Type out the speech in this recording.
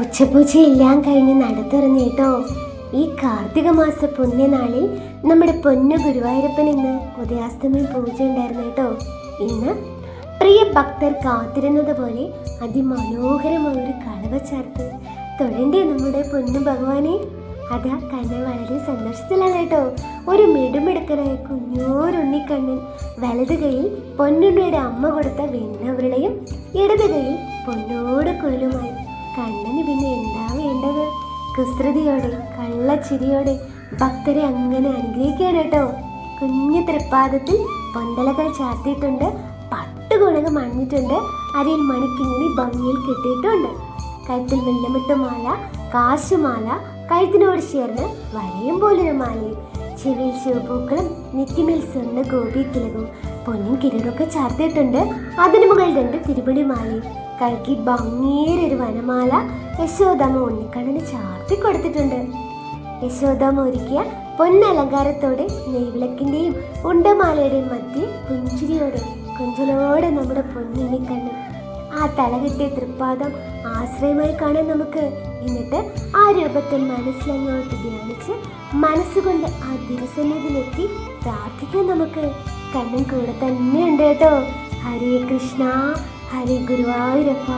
ഉച്ചപൂജയെല്ലാം കഴിഞ്ഞ് നടത്തുറന്നു കേട്ടോ. ഈ കാർത്തിക മാസ പുണ്യനാളിൽ നമ്മുടെ പൊന്നു ഗുരുവായൂരപ്പൻ ഇന്ന് ഉദയാസ്തമയം പൂജ ഉണ്ടായിരുന്നു കേട്ടോ. ഇന്ന് പ്രിയ ഭക്തർ കാത്തിരുന്നത് പോലെ അതിമനോഹരമായ ഒരു കളവ ചേർത്ത് തൊഴണ്ടേ നമ്മുടെ പൊന്നു ഭഗവാനെ. അതാ കണ്ണൻ വളരെ സന്തോഷത്തിലാണ് കേട്ടോ. ഒരു മിടുമിടുക്കനായ കുഞ്ഞോരുണ്ണിക്കണ്ണൻ വലത് കൈയിൽ പൊന്നുണ്ണിയുടെ അമ്മ കൊടുത്ത വെണ്ണവരുടെയും ഇടത് കൈയിൽ പൊന്നോട് കുഴലുമായി കുസൃതിയോടെ കള്ളച്ചിരിയോടെ ഭക്തരെ അങ്ങനെ അനുഗ്രഹിക്കുകയാണ് കേട്ടോ. കുഞ്ഞു തൃപ്പാദത്തിൽ പൊന്തലകൾ ചാർത്തിയിട്ടുണ്ട് പട്ടുകുണകം മണിഞ്ഞിട്ടുണ്ട് അരയിൽ മണിക്കിങ്ങനെ ഭംഗിയിൽ കെട്ടിയിട്ടുണ്ട്. കഴുത്തിൽ വെള്ളമിട്ടുമാല കാശുമാല കഴുത്തിനോട് ചേർന്ന് വരയും പോലൊരു മാലയും. ചെവിയിൽ ശിവപൂക്കളും നെറ്റിമേൽ സ്വർണ ഗോപി കിളകും പൊന്നും കിരീടമൊക്കെ ചാർത്തിയിട്ടുണ്ട്. അതിനു മുകളിൽ രണ്ട് തിരുപടി മാലയും. കഴുകി ഒരു വനമാല യശോദാമ ഉണ്ണിക്കണ്ണന് ചാർത്തി കൊടുത്തിട്ടുണ്ട്. യശോദാമ ഒരുക്കിയ പൊന്നലങ്കാരത്തോടെ നെയ്വിളക്കിന്റെയും ഉണ്ടമാലയുടെയും മധ്യ പുഞ്ചിരിയോടെ കൊഞ്ചലോടെ നമ്മുടെ പൊന്നുണ്ണിക്കണ്ണ് ആ തലകെട്ടിയ തൃപ്പാദം ആശ്രയമായി കാണാൻ നമുക്ക്. എന്നിട്ട് ആ രൂപത്തിൽ മനസ്സിലങ്ങോട്ട് ധ്യാനിച്ച് മനസ്സുകൊണ്ട് ആ ദിവസത്തിലെത്തി പ്രാർത്ഥിക്കാൻ നമുക്ക്. കണ്ണും കൂടെ തന്നെയുണ്ട് കേട്ടോ. ഹരേ കൃഷ്ണ. ഹരേ ഗുരുവായൂരപ്പ